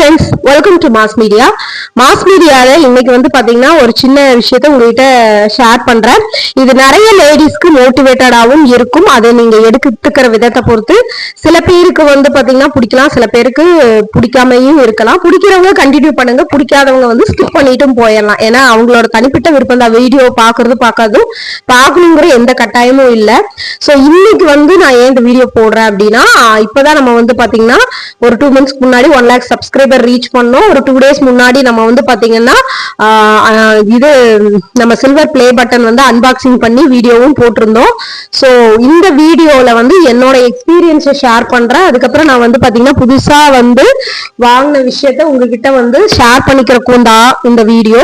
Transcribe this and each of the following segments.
friends welcome to mass media mass மீடியால இன்னைக்கு வந்து பாத்தீங்கன்னா ஒரு சின்ன விஷயத்த உங்ககிட்ட ஷேர் பண்றேன். இது நிறைய லேடிஸ்க்கு மோட்டிவேட்டடாகவும் இருக்கும். அதை நீங்க எடுத்துக்கிற விதத்தை பொறுத்து சில பேருக்கு வந்து பாத்தீங்கன்னா பிடிக்கலாம் சில பேருக்கு பிடிக்காமையும் இருக்கலாம். பிடிக்கிறவங்க கண்டினியூ பண்ணுங்க. பிடிக்காதவங்க வந்து ஸ்கிப் பண்ணிட்டும் போயிடலாம். ஏன்னா அவங்களோட தனிப்பட்ட விருப்பம் தான். வீடியோ பாக்குறது பார்க்காதும் பார்க்கணுங்கிற எந்த கட்டாயமும் இல்லை. ஸோ இன்னைக்கு வந்து நான் ஏன் இந்த வீடியோ போடுறேன் அப்படின்னா இப்பதான் நம்ம வந்து பாத்தீங்கன்னா ஒரு டூ மந்த்ஸ்க்கு முன்னாடி ஒன் லேக் சப்ஸ்கிரைபர் ரீச் பண்ணோம். ஒரு டூ டேஸ் முன்னாடி நம்ம வந்து பாத்தீங்கன்னா இது நம்ம சில்வர் பிளே பட்டன் வந்து அன்பாக்சிங் பண்ணி வீடியோவும் போட்டிருந்தோம். ஸோ இந்த வீடியோல வந்து என்னோட எக்ஸ்பீரியன்ஸை ஷேர் பண்றேன். அதுக்கப்புறம் நான் வந்து பாத்தீங்கன்னா புதுசா வந்து வாங்கின விஷயத்த உங்ககிட்ட வந்து ஷேர் பண்ணிக்கிறக்கும் தான் இந்த வீடியோ.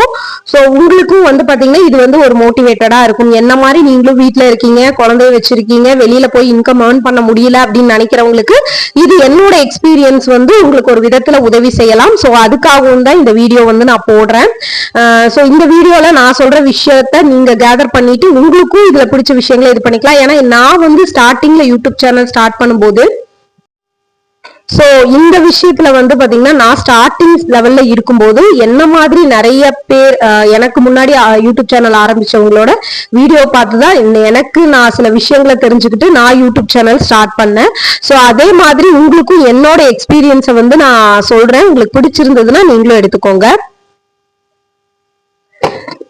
ஸோ உங்களுக்கும் வந்து பாத்தீங்கன்னா இது வந்து ஒரு மோட்டிவேட்டடா இருக்கும். என்ன மாதிரி நீங்களும் வீட்டில் இருக்கீங்க குழந்தைய வச்சிருக்கீங்க வெளியில போய் இன்கம் ஏர்ன் பண்ண முடியல அப்படின்னு நினைக்கிறவங்களுக்கு இது என்னோட எக்ஸ்பீரியன்ஸ் வந்து உங்களுக்கு ஒரு விதத்துல உதவி செய்யலாம். ஸோ அதுக்காகவும் தான் இந்த வீடியோ வந்து நான் போடுறேன். ஸோ இந்த வீடியோல நான் சொல்ற விஷயத்த நீங்க கேதர் பண்ணிட்டு உங்களுக்கும் இதுல பிடிச்ச விஷயங்களை இது பண்ணிக்கலாம். ஏன்னா நான் வந்து ஸ்டார்டிங்ல யூடியூப் சேனல் ஸ்டார்ட் பண்ணும்போது ஸோ இந்த விஷயத்துல வந்து பாத்தீங்கன்னா நான் ஸ்டார்டிங் லெவல்ல இருக்கும்போது என்ன மாதிரி நிறைய பேர் எனக்கு முன்னாடி யூடியூப் சேனல் ஆரம்பிச்சவங்களோட வீடியோ பார்த்து தான் எனக்கு நான் சில விஷயங்களை தெரிஞ்சுக்கிட்டு நான் யூடியூப் சேனல் ஸ்டார்ட் பண்ணேன். ஸோ அதே மாதிரி உங்களுக்கும் என்னோட எக்ஸ்பீரியன்ஸை வந்து நான் சொல்றேன். உங்களுக்கு பிடிச்சிருந்ததுன்னா நீங்களும் எடுத்துக்கோங்க.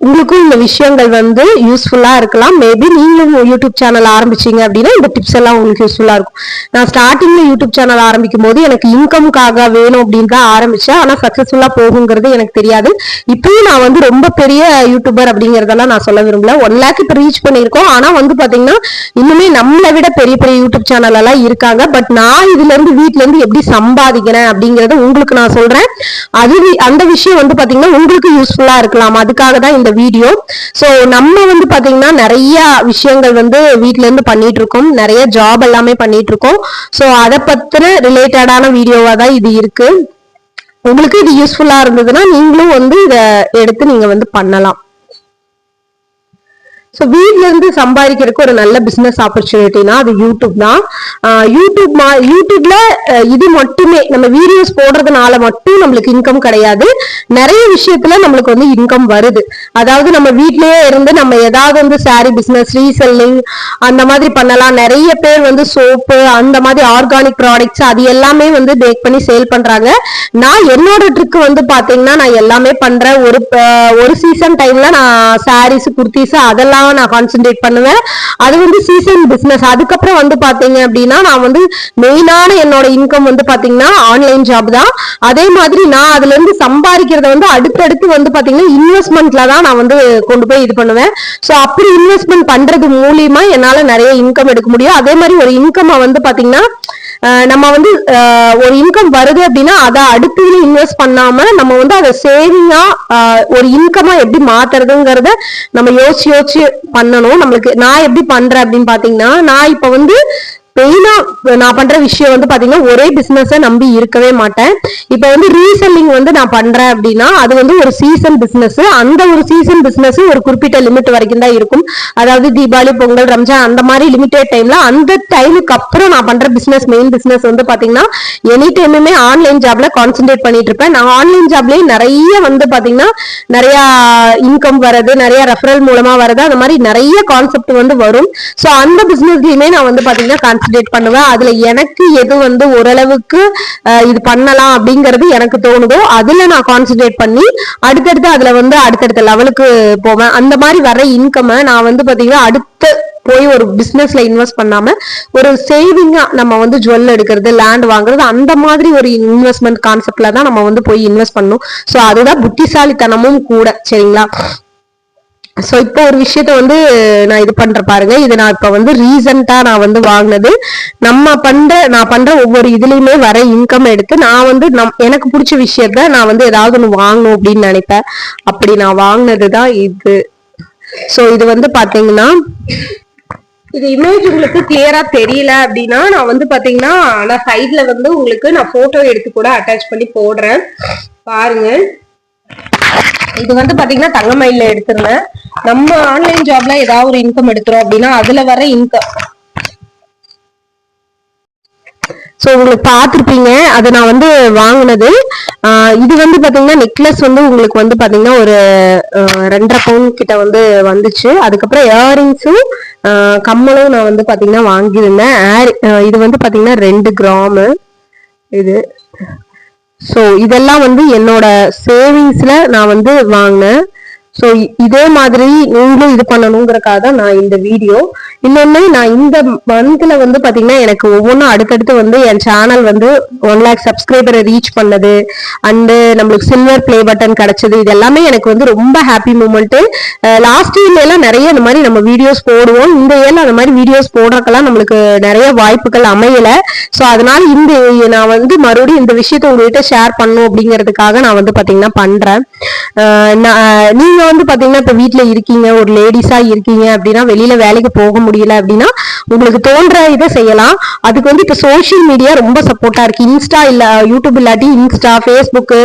உங்களுக்கும் இந்த விஷயங்கள் வந்து யூஸ்ஃபுல்லாக இருக்கலாம். மேபி நீங்களும் யூடியூப் சேனல் ஆரம்பிச்சீங்க அப்படின்னா இந்த டிப்ஸ் எல்லாம் உங்களுக்கு யூஸ்ஃபுல்லாக இருக்கும். நான் ஸ்டார்டிங்கில் யூடியூப் சேனல் ஆரம்பிக்கும் போது எனக்கு இன்கம்காக வேணும் அப்படின்னு தான் ஆரம்பித்தேன் ஆனால் சக்ஸஸ்ஃபுல்லாக போகுங்கிறது எனக்கு தெரியாது. இப்பயும் நான் வந்து ரொம்ப பெரிய யூடியூபர் அப்படிங்கிறதெல்லாம் நான் சொல்ல விரும்பல. ஒன் லேக் இப்போ ரீச் பண்ணியிருக்கோம். ஆனால் வந்து பார்த்தீங்கன்னா இன்னுமே நம்மளை விட பெரிய பெரிய யூடியூப் சேனல் எல்லாம் இருக்காங்க. பட் நான் இதுலேருந்து வீட்டிலேருந்து எப்படி சம்பாதிக்கிறேன் அப்படிங்கிறத உங்களுக்கு நான் சொல்கிறேன் அது அந்த விஷயம் வந்து பார்த்தீங்கன்னா உங்களுக்கு யூஸ்ஃபுல்லாக இருக்கலாம். அதுக்காக தான் இந்த வீடியோ. ஸோ நம்ம வந்து பார்த்தீங்கன்னா நிறைய விஷயங்கள் வந்து வீட்டிலேருந்து பண்ணிட்டு இருக்கோம் நிறைய ஜாப் எல்லாமே பண்ணிட்டு இருக்கோம் ஸோ அதை பற்றின ரிலேட்டடான வீடியோவாக தான் இது இருக்கு. உங்களுக்கு இது யூஸ்ஃபுல்லாக இருந்ததுன்னா நீங்களும் வந்து இதை எடுத்து நீங்கள் வந்து பண்ணலாம். ஸோ வீட்ல இருந்து சம்பாதிக்கிறதுக்கு ஒரு நல்ல பிசினஸ் ஆப்பர்ச்சுனிட்டினா அது யூடியூப் தான். யூடியூப் மா யூடியூப்ல இது மட்டுமே நம்ம வீடியோஸ் போடுறதுனால மட்டும் நம்மளுக்கு இன்கம் கிடையாது. நிறைய விஷயத்துல நம்மளுக்கு வந்து இன்கம் வருது. அதாவது நம்ம வீட்லயே இருந்து நம்ம ஏதாவது வந்து சாரி பிசினஸ் ரீசெல்லிங் அந்த மாதிரி பண்ணலாம். நிறைய பேர் வந்து சோப்பு அந்த மாதிரி ஆர்கானிக் ப்ராடக்ட்ஸ் அது எல்லாமே வந்து பேக் பண்ணி சேல் பண்றாங்க. நான் என்னோட ட்ரிக் வந்து பாத்தீங்கன்னா நான் எல்லாமே பண்றேன். ஒரு ஒரு சீசன் டைம்ல நான் சாரீஸ் குர்த்திஸ் அதெல்லாம் நான் கான்சென்ட்ரேட் பண்ணுவேன். அது வந்து சீசன் பிஸ்னஸ் அதுக்கப்புறம் வந்து பாத்தீங்க அப்படின்னா நான் வந்து மெயினான என்னோட இன்கம் வந்து பாத்தீங்கன்னா ஆன்லைன் ஜாப் தான். அதே மாதிரி நான் அதுல இருந்து சம்பாதிக்கிறத வந்து அடுத்தடுத்து வந்து பாத்தீங்கன்னா இன்வெஸ்ட்மெண்ட்ல தான் நான் வந்து கொண்டு போய் இது பண்ணுவேன். ஸோ அப்படி இன்வெஸ்ட்மெண்ட் பண்றது மூலியமா என்னால நிறைய இன்கம் எடுக்க முடியும். அதே மாதிரி ஒரு இன்கம் வந்து பாத்தீங்கன்னா நம்ம வந்து ஒரு இன்கம் வருது அப்படின்னா அதை அடுத்ததுல இன்வெஸ்ட் பண்ணாம நம்ம வந்து அதை சேவிங்கா ஒரு இன்கமா எப்படி மாத்துறதுங்கிறத நம்ம யோசிச்சு யோசிச்சு பண்ணணும். நம்மளுக்கு நான் எப்படி பண்றேன் அப்படின்னு பாத்தீங்கன்னா நான் இப்ப வந்து மெயினா நான் பண்ற விஷயம் வந்து பாத்தீங்கன்னா ஒரே பிசினஸ் நம்பி இருக்கவே மாட்டேன். இப்ப வந்து ரீசெல்லிங் வந்து நான் பண்றேன் அப்படின்னா அது வந்து ஒரு சீசன் பிசினஸ் அந்த ஒரு சீசன் பிசினஸ் ஒரு குறிப்பிட்ட லிமிட் வரைக்கும் தான் இருக்கும். அதாவது தீபாவளி பொங்கல் ரம்ஜான் அந்த மாதிரி லிமிடெட் டைம்ல அந்த டைமுக்கு அப்புறம் நான் பண்ற பிசினஸ் மெயின் பிசினஸ் வந்து பாத்தீங்கன்னா எனி டைமுமே ஆன்லைன் ஜாப்ல கான்சென்ட்ரேட் பண்ணிட்டு இருப்பேன். நான் ஆன்லைன் ஜாப்லயே நிறைய வந்து பாத்தீங்கன்னா நிறைய இன்கம் வருது நிறைய ரெஃபரல் மூலமா வருது அந்த மாதிரி நிறைய கான்செப்ட் வந்து வரும். ஸோ அந்த பிசினஸ்லயுமே நான் வந்து பாத்தீங்கன்னா அப்டேட் பண்ணுவேன். அதுல எனக்கு எது வந்து ஓரளவுக்கு இது பண்ணலாம் அப்படிங்கிறது எனக்கு தோணுதோ அதுல நான் கான்சென்ட்ரேட் பண்ணி அடுத்தடுத்து அதுல வந்து அடுத்தடுத்த லெவலுக்கு போவேன். அந்த மாதிரி வர இன்கம் நான் வந்து பாத்தீங்கன்னா அடுத்த போய் ஒரு பிசினஸ்ல இன்வெஸ்ட் பண்ணாம ஒரு சேவிங்கா நம்ம வந்து ஜுவல் எடுக்கிறது லேண்ட் வாங்குறது அந்த மாதிரி ஒரு இன்வெஸ்ட்மெண்ட் கான்செப்ட்ல தான் நம்ம வந்து போய் இன்வெஸ்ட் பண்ணணும். ஸோ அதுதான் புத்திசாலித்தனமும் கூட சரிங்களா? ஸோ இப்போ ஒரு விஷயத்த வந்து நான் இது பண்ற பாருங்க. இது நான் இப்போ வந்து ரீசெண்டா நான் வந்து வாங்கினது. நம்ம பண்ற நான் பண்ற ஒவ்வொரு இதுலயுமே வர இன்கம் எடுத்து நான் வந்து நம் எனக்கு பிடிச்ச விஷயத்த நான் வந்து ஏதாவது ஒன்று வாங்கணும் அப்படின்னு நினைப்பேன். அப்படி நான் வாங்கினது தான் இது. ஸோ இது வந்து பாத்தீங்கன்னா இது இமேஜ் உங்களுக்கு கிளியரா தெரியல அப்படின்னா நான் வந்து பாத்தீங்கன்னா நான் சைட்ல வந்து உங்களுக்கு நான் போட்டோ எடுத்து கூட அட்டாச் பண்ணி போடுறேன். பாருங்க. இது வந்து பாத்தீங்கன்னா தங்கமயில எடுத்திருந்தேன். நம்ம ஆன்லைன் ஜாப்ல ஏதாவது ஒரு இன்கம் எடுத்துறோம் அப்படின்னா அதுல வர இன்கம் ஸோ உங்களுக்கு பார்த்துருப்பீங்க. அதை நான் வந்து வாங்கினது. இது வந்து பார்த்தீங்கன்னா நெக்லஸ் வந்து உங்களுக்கு வந்து பார்த்தீங்கன்னா ஒரு ரெண்டரை பவுன் கிட்ட வந்து வந்துச்சு. அதுக்கப்புறம் இயரிங்ஸும் கம்மலும் நான் வந்து பார்த்தீங்கன்னா வாங்கியிருந்தேன். Air- இது வந்து பார்த்தீங்கன்னா ரெண்டு கிராமு இது. ஸோ இதெல்லாம் வந்து என்னோட சேவிங்ஸில் நான் வந்து வாங்கினேன். ஸோ இதே மாதிரி நீங்களும் இது பண்ணணுங்கிறக்காக தான் நான் இந்த வீடியோ இன்னொன்னு நான் இந்த மந்த்ல வந்து பாத்தீங்கன்னா எனக்கு ஒவ்வொன்றும் அடுத்தடுத்து வந்து என் சேனல் வந்து ஒன் லேக் சப்ஸ்கிரைபரை ரீச் பண்ணது. அண்டு நம்மளுக்கு சில்வர் ப்ளே பட்டன் கிடைச்சது. இது எல்லாமே எனக்கு வந்து ரொம்ப ஹாப்பி மூமெண்ட் லாஸ்ட் இயர்ல எல்லாம் நிறைய இந்த மாதிரி நம்ம வீடியோஸ் போடுவோம். இந்த இயர்ல அந்த மாதிரி வீடியோஸ் போடுறக்கெல்லாம் நம்மளுக்கு நிறைய வாய்ப்புகள் அமையல. ஸோ அதனால இந்த நான் வந்து மறுபடியும் இந்த விஷயத்த உங்கள்கிட்ட ஷேர் பண்ணும் அப்படிங்கிறதுக்காக நான் வந்து பாத்தீங்கன்னா பண்றேன். நான் நீங்க வந்து பாத்தீங்கன்னா இப்ப வீட்டில் இருக்கீங்க ஒரு லேடிஸா இருக்கீங்க அப்படின்னா வெளியில வேலைக்கு போக முடியும் முடியல அப்படின்னா உங்களுக்கு தோன்ற இதை செய்யலாம். அதுக்கு வந்து இப்ப சோஷியல் மீடியா ரொம்ப சப்போர்ட்டா இருக்கு. இன்ஸ்டா இல்ல யூடியூப் இல்லாட்டி இன்ஸ்டா ஃபேஸ்புக்கு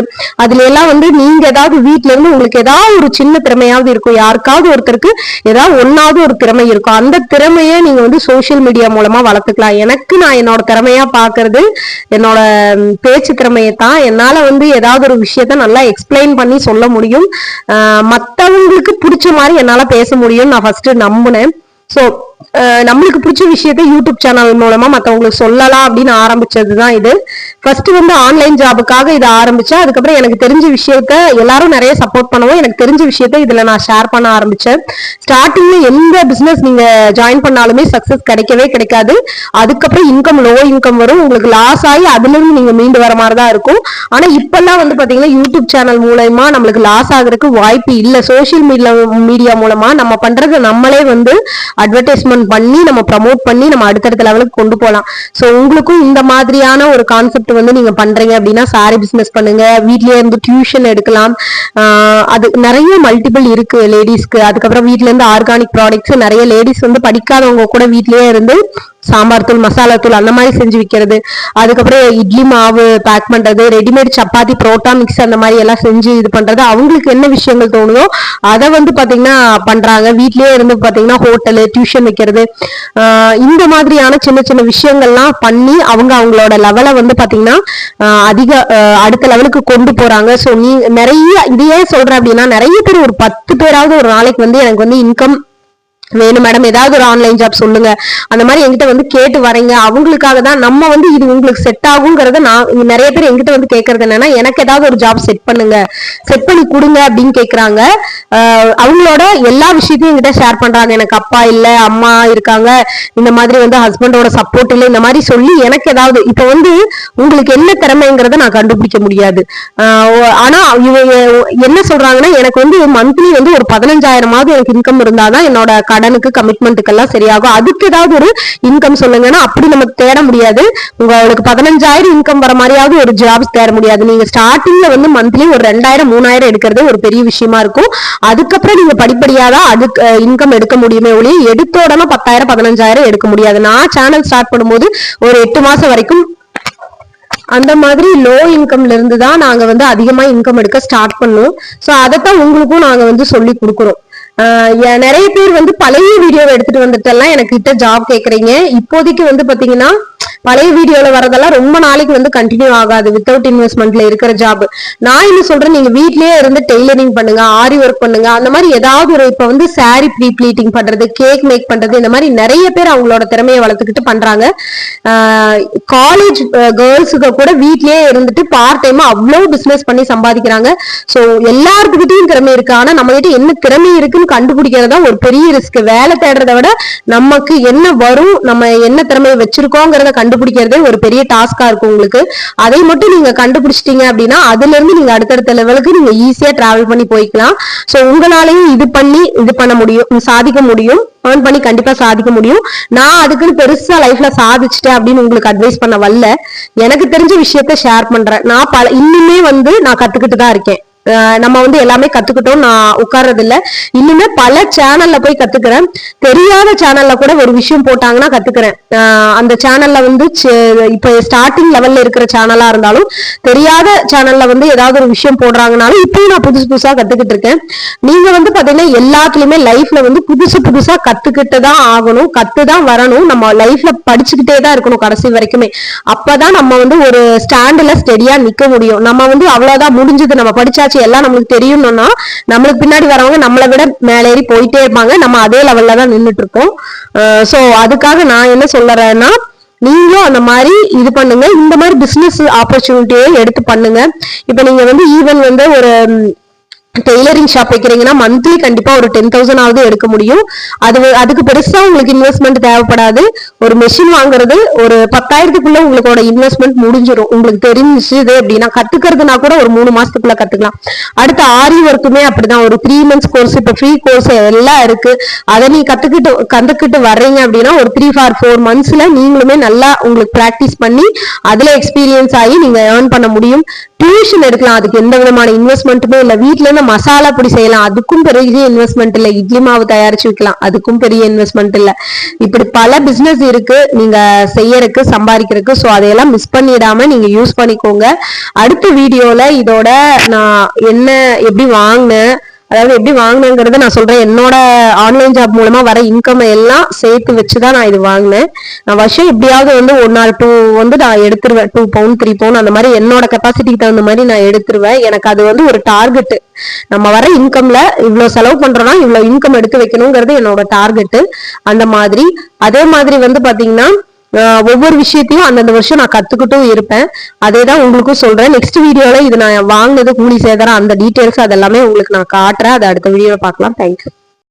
அதுல எல்லாம் வந்து நீங்க ஏதாவது வீட்டுல இருந்து உங்களுக்கு ஏதாவது ஒரு சின்ன திறமையாவது இருக்கும். யாருக்காவது ஒருத்தருக்கு ஏதாவது ஒன்னாவது ஒரு திறமை இருக்கும். அந்த திறமையை நீங்க வந்து சோஷியல் மீடியா மூலமா வளர்த்துக்கலாம். எனக்கு நான் என்னோட திறமையா பாக்குறது என்னோட பேச்சு திறமையை தான். என்னால வந்து ஏதாவது ஒரு விஷயத்த நல்லா எக்ஸ்பிளைன் பண்ணி சொல்ல முடியும். மற்றவங்களுக்கு மத்தவங்களுக்கு பிடிச்ச மாதிரி என்னால பேச முடியும் நான் ஃபர்ஸ்ட் நம்பினேன். ஸோ நம்மளுக்கு பிடிச்ச விஷயத்த யூடியூப் சேனல் மூலமா மத்தவங்களுக்கு சொல்லலாம் அப்படின்னு ஆரம்பிச்சது தான் இது. ஃபர்ஸ்ட் வந்து ஆன்லைன் ஜாபுக்காக இதை ஆரம்பிச்சேன். அதுக்கப்புறம் எனக்கு தெரிஞ்ச விஷயத்த எல்லாரும் நிறைய சப்போர்ட் பண்ணவும் எனக்கு தெரிஞ்ச விஷயத்த இதுல நான் ஷேர் பண்ண ஆரம்பிச்சேன். ஸ்டார்டிங்ல எந்த பிசினஸ் நீங்க ஜாயின் பண்ணாலுமே சக்சஸ் கிடைக்கவே கிடைக்காது. அதுக்கப்புறம் இன்கம் லோ இன்கம் வரும். உங்களுக்கு லாஸ் ஆகி அதுல இருந்து நீங்க மீண்டு வர மாதிரி தான் இருக்கும். ஆனா இப்பெல்லாம் வந்து பாத்தீங்கன்னா யூடியூப் சேனல் மூலயமா நம்மளுக்கு லாஸ் ஆகுறதுக்கு வாய்ப்பு இல்லை. சோஷியல் மீடியா மீடியா மூலமா நம்ம பண்றது நம்மளே வந்து அட்வர்டைஸ்மெண்ட் பண்ணி நம்ம ப்ரமோட் பண்ணி நம்ம அடுத்தடுத்த லெவலுக்கு கொண்டு போகலாம் ஸோ உங்களுக்கும் இந்த மாதிரியான ஒரு கான்செப்ட் வந்து நீங்க பண்றீங்க அப்படின்னா சாரி பிசினஸ் பண்ணுங்க. வீட்லயே இருந்து டியூஷன் எடுக்கலாம். அது நிறைய மல்டிபிள் இருக்கு லேடிஸ்க்கு அதுக்கப்புறம் வீட்ல இருந்து ஆர்கானிக் ப்ராடக்ட்ஸ் நிறைய லேடிஸ் வந்து படிக்காதவங்க கூட வீட்லயே இருந்து சாம்பார் தூள் மசாலா தூள் அந்த மாதிரி செஞ்சு விற்கிறது அதுக்கப்புறம் இட்லி மாவு பேக் பண்றது ரெடிமேட் சப்பாத்தி புரோட்டா மிக்ஸ் அந்த மாதிரி எல்லாம் செஞ்சு இது பண்றது. அவங்களுக்கு என்ன விஷயங்கள் தோணுதோ அதை வந்து பாத்தீங்கன்னா பண்றாங்க. வீட்லயே இருந்து பாத்தீங்கன்னா ஹோட்டலு டியூஷன் வைக்கிறது இந்த மாதிரியான சின்ன சின்ன விஷயங்கள்லாம் பண்ணி அவங்க அவங்களோட லெவலை வந்து பாத்தீங்கன்னா அதிக அடுத்த லெவலுக்கு கொண்டு போறாங்க. ஸோ நீ நிறைய இதையே ஏன் சொல்றேன் அப்படின்னா நிறைய பேர் ஒரு பத்து பேராவது ஒரு நாளைக்கு வந்து எனக்கு வந்து இன்கம் வேணும் மேடம் ஏதாவது ஒரு ஆன்லைன் ஜாப் சொல்லுங்க. அந்த மாதிரி எங்கிட்ட வந்து கேட்டு வரீங்க அவங்களுக்காக தான் நம்ம வந்து இது உங்களுக்கு செட் ஆகுங்கிறத நான் நிறைய பேர் என்கிட்ட வந்து கேட்கறது என்னன்னா எனக்கு ஏதாவது ஒரு ஜாப் செட் பண்ணுங்க. செட் பண்ணி கொடுங்க அப்படின்னு கேட்கறாங்க அவங்களோட எல்லா விஷயத்தையும் என்கிட்ட ஷேர் பண்றாங்க. எனக்கு அப்பா இல்ல அம்மா இருக்காங்க. இந்த மாதிரி வந்து ஹஸ்பண்டோட சப்போர்ட் இல்லை இந்த மாதிரி சொல்லி எனக்கு ஏதாவது இப்ப வந்து உங்களுக்கு என்ன திறமைங்கிறத நான் கண்டுபிடிக்க முடியாது. ஆனா இவங்க என்ன சொல்றாங்கன்னா எனக்கு வந்து மந்த்லி வந்து ஒரு பதினஞ்சாயிரமாவது எனக்கு இன்கம் இருந்தாதான் என்னோட கடனுக்கு கமிட்மெண்ட்டுக்கு எல்லாம் சரியாகும். அதுக்கு ஏதாவது ஒரு இன்கம் சொல்லுங்கன்னா அப்படி நம்ம தேட முடியாது. உங்களுக்கு பதினஞ்சாயிரம் இன்கம் வர மாதிரியாவது ஒரு ஜாப்ஸ் தேட முடியாது. நீங்க ஸ்டார்டிங்ல வந்து மந்த்லி ஒரு ரெண்டாயிரம் மூணாயிரம் எடுக்கிறதே ஒரு பெரிய விஷயமா இருக்கும். அதுக்கப்புறம் நீங்க படிப்படியாதான் அதுக்கு இன்கம் எடுக்க முடியுமே ஒளி எடுத்த உடனே பத்தாயிரம் பதினஞ்சாயிரம் எடுக்க முடியாது. நான் சேனல் ஸ்டார்ட் பண்ணும்போது ஒரு எட்டு மாசம் வரைக்கும் அந்த மாதிரி லோ இன்கம்ல இருந்து தான் நாங்க வந்து அதிகமா இன்கம் எடுக்க ஸ்டார்ட் பண்ணோம். சோ அதைத்தான் உங்களுக்கும் நாங்க வந்து சொல்லி கொடுக்குறோம். நிறைய பேர் வந்து பழைய வீடியோ எடுத்துட்டு வந்துட்டெல்லாம் எனக்கு கிட்ட ஜாப் கேக்குறீங்க. இப்போதைக்கு வந்து பாத்தீங்கன்னா பழைய வீடியோல வரதெல்லாம் ரொம்ப நாளைக்கு வந்து கண்டினியூ ஆகாது. வித்தவுட் இன்வெஸ்ட்மெண்ட்ல இருக்கிற ஜாப் நான் என்ன சொல்றேன் நீங்க வீட்லயே இருந்து டெய்லரிங் பண்ணுங்க ஆரி ஒர்க் பண்ணுங்க அந்த மாதிரி ஏதாவது ஒரு இப்ப வந்து சாரி ப்ரீ ப்ளீட்டிங் பண்றது கேக் மேக் பண்றது இந்த மாதிரி நிறைய பேர் அவங்களோட திறமையை வளர்த்துக்கிட்டு பண்றாங்க. காலேஜ் கேர்ள்ஸுக்கு கூட வீட்லயே இருந்துட்டு பார்ட் டைமா அவ்வளவு பிசினஸ் பண்ணி சம்பாதிக்கிறாங்க. சோ எல்லாருக்கிட்டையும் திறமை இருக்கு. ஆனா நம்ம கிட்ட என்ன திறமை இருக்குன்னு கண்டுபிடிக்கிறதா ஒரு பெரிய ரிஸ்க் வேலை தேடுறத விட நமக்கு என்ன வரும் நம்ம என்ன திறமையை வச்சிருக்கோங்கிறத கண்டுபிடிக்கிறதே ஒரு பெரிய டாஸ்கா இருக்கும் உங்களுக்கு. அதை மட்டும் நீங்க கண்டுபிடிச்சிட்டீங்க அப்படின்னா அதுல இருந்து நீங்க அடுத்தடுத்த லெவலுக்கு நீங்க ஈஸியா டிராவல் பண்ணி போய்க்கலாம். சோ உங்களாலையும் இது பண்ணி இது பண்ண முடியும் சாதிக்க முடியும். ஏர்ன் பண்ணி கண்டிப்பா சாதிக்க முடியும். நான் அதுக்குன்னு பெருசா லைஃப்ல சாதிச்சிட்டேன் அப்படின்னு உங்களுக்கு அட்வைஸ் பண்ண வரல. எனக்கு தெரிஞ்ச விஷயத்த ஷேர் பண்றேன். நான் பல இன்னுமே வந்து நான் கத்துக்கிட்டு தான் இருக்கேன். நம்ம வந்து எல்லாமே கத்துக்கிட்டோம். நான் உட்கார்றது இல்ல இன்னுமே பல சேனல்ல போய் கத்துக்கிறேன். தெரியாத சேனல்ல கூட ஒரு விஷயம் போட்டாங்கன்னா கத்துக்கிறேன். அந்த சேனல்ல வந்து இப்ப ஸ்டார்டிங் லெவல்ல இருக்கிற சேனலா இருந்தாலும் தெரியாத சேனல்ல வந்து ஏதாவது ஒரு விஷயம் போடுறாங்கனாலும் இப்பயும் நான் புதுசு புதுசா கத்துக்கிட்டு இருக்கேன். நீங்க வந்து பாத்தீங்கன்னா எல்லாத்துலயுமே லைஃப்ல வந்து புதுசு புதுசா கத்துக்கிட்டு தான் ஆகணும் கத்துதான் வரணும். நம்ம லைஃப்ல படிச்சுக்கிட்டே தான் இருக்கணும் கடைசி வரைக்குமே. அப்பதான் நம்ம வந்து ஒரு ஸ்டாண்டுல ஸ்டெடியா நிக்க முடியும். நம்ம வந்து அவ்வளவுதான் முடிஞ்சது. நம்ம படிச்சா படிச்சாச்சு எல்லாம் நம்மளுக்கு தெரியணும்னா நம்மளுக்கு பின்னாடி வரவங்க நம்மளை விட மேலேறி போயிட்டே இருப்பாங்க. நம்ம அதே லெவல்ல தான் நின்னுட்டு இருக்கோம் ஸோ அதுக்காக நான் என்ன சொல்லுறேன்னா நீங்களும் அந்த மாதிரி இது பண்ணுங்க. இந்த மாதிரி பிசினஸ் ஆப்பர்ச்சுனிட்டியை எடுத்து பண்ணுங்க. இப்போ நீங்க வந்து ஈவன் வந்து ஒரு டெய்லரிங் ஷாப் வைக்கிறீங்கன்னா மந்த்லி கண்டிப்பா ஒரு டென் தௌசண்ட் ஆகுது எடுக்க முடியும். அது அதுக்கு பெருசா உங்களுக்கு இன்வெஸ்ட்மெண்ட் தேவைப்படாது. ஒரு மெஷின் வாங்குறது ஒரு பத்தாயிரத்துக்குள்ள உங்களோட இன்வெஸ்ட்மெண்ட் முடிஞ்சிடும் உங்களுக்கு தெரிஞ்சுது அப்படின்னா கத்துக்கிறதுனா கூட ஒரு மூணு மாசத்துக்குள்ள கத்துக்கலாம். அடுத்து ஆரி ஒர்க்குமே அப்படிதான். ஒரு த்ரீ மந்த்ஸ் கோர்ஸ் இப்ப ஃப்ரீ கோர்ஸ் எல்லாம் இருக்கு. அதை நீ கத்துக்கிட்டு கத்துக்கிட்டு வர்றீங்க அப்படின்னா ஒரு த்ரீ ஃபார் ஃபோர் மந்த்ஸ்ல நீங்களுமே நல்லா உங்களுக்கு ப்ராக்டிஸ் பண்ணி அதுல எக்ஸ்பீரியன்ஸ் ஆகி நீங்க ஏர்ன் பண்ண முடியும். டியூஷன் எடுக்கலாம். அதுக்கு எந்த விதமான இன்வெஸ்ட்மெண்ட்டுமே இல்லை. வீட்டுல இருந்து மசாலா பொடி செய்யலாம். அதுக்கும் பெரிய இன்வெஸ்ட்மெண்ட் இல்ல. இட்லி மாவு தயாரிச்சு வைக்கலாம். அதுக்கும் பெரிய இன்வெஸ்ட்மெண்ட் இல்ல. இப்படி பல பிசினஸ் இருக்கு. நீங்க செய்யறதுக்கு சம்பாதிக்கிறதுக்கு. சோ அதையெல்லாம் மிஸ் பண்ணிடாம நீங்க யூஸ் பண்ணிக்கோங்க. அடுத்த வீடியோல இதோட நான் என்ன எப்படி வாங்கினேன் அதாவது எப்படி வாங்கினேங்கிறத நான் சொல்றேன். என்னோட ஆன்லைன் ஜாப் மூலமா வர இன்கம் எல்லாம் சேர்த்து வச்சுதான் நான் இது வாங்கினேன். நான் வருஷம் எப்படியாவது வந்து ஒன் ஆர் டூ வந்து நான் எடுத்துருவேன். டூ பவுன் த்ரீ பவுன் அந்த மாதிரி என்னோட கெப்பாசிட்டிக்கு தகுந்த மாதிரி நான் எடுத்துருவேன். எனக்கு அது வந்து ஒரு டார்கெட் நம்ம வர இன்கம்ல இவ்வளவு செலவு பண்றோம்னா இவ்வளவு இன்கம் எடுத்து வைக்கணுங்கிறது என்னோட டார்கெட் அந்த மாதிரி. அதே மாதிரி வந்து பாத்தீங்கன்னா ஒவ்வொரு விஷயத்தையும் அந்தந்த வருஷம் நான் கத்துக்கிட்டும் இருப்பேன். அதே தான் உங்களுக்கும் சொல்றேன். நெக்ஸ்ட் வீடியோல இது நான் வாங்கினது கூலி சேதாரம் அந்த டீட்டெயில்ஸ் அதெல்லாமே உங்களுக்கு நான் காட்டுறேன். அதை அடுத்த வீடியோல பார்க்கலாம். தேங்க்யூ